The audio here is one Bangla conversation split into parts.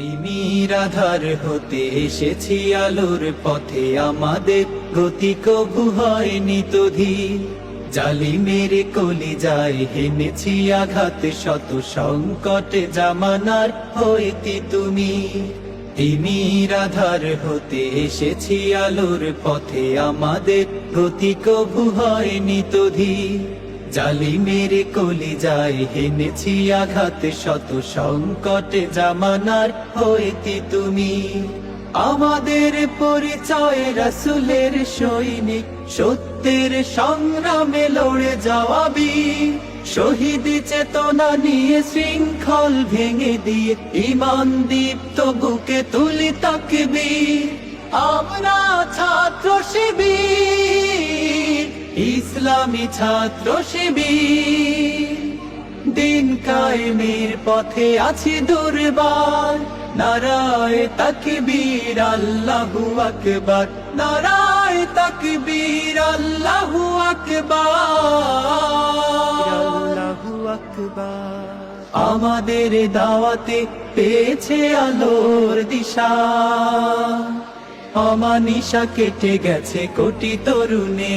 তিমির আধার হতে এসেছি আলোর পথে। আমাদের গতি কবু হয়নি তো জালি মেরে কলি যায় হেনেছি আঘাত। শত সংকটে জামানার হইতি তুমি। তিমির হতে এসেছি আলোর পথে। আমাদের গতি কবু হয়নি তো ধীর জালি মেরে কলি যায় হেনেছি আঘাত শত সংকটে জামানার হইতি তুমি। আমাদের পরিচয় রাসুলের সৈনিক, সত্যের সংগ্রামে লড়ে যাওয়াবি শহীদ চেতনা নিয়ে শৃঙ্খল ভেঙে দিয়ে ইমান দীপ্ত বুকে তুলি তাকবি। আমরা ছাত্র শিবির ইসলামী ছাত্র শিবির। দিন কায়েমের পথে আছি দুর্বার। নারায় তাকবীর, আল্লাহু আকবার। নারায় তাকবীর, আল্লাহু আকবার। আল্লাহু আকবার আমাদের দাওয়াতে পেয়েছে আলোর দিশা। অমানিসা কেটে গেছে কোটি তরুণে।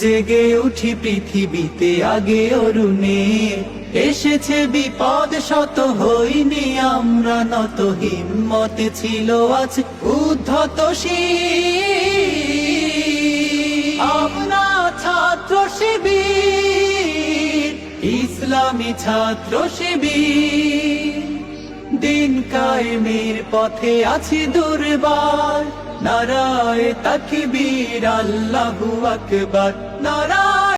জেগে উঠি পৃথিবীতে আগে অরুণে। এসেছে বিপদ, শত হইনি, আমরা নত হিম্মতে ছিল আজ উদ্ধত আমরা ছাত্র শিবির, ইসলামী ছাত্র শিবির। দিন কায়েমের পথে আছি দুর্বার। নারায় তাকবীর আল্লাহু আকবার। নারায়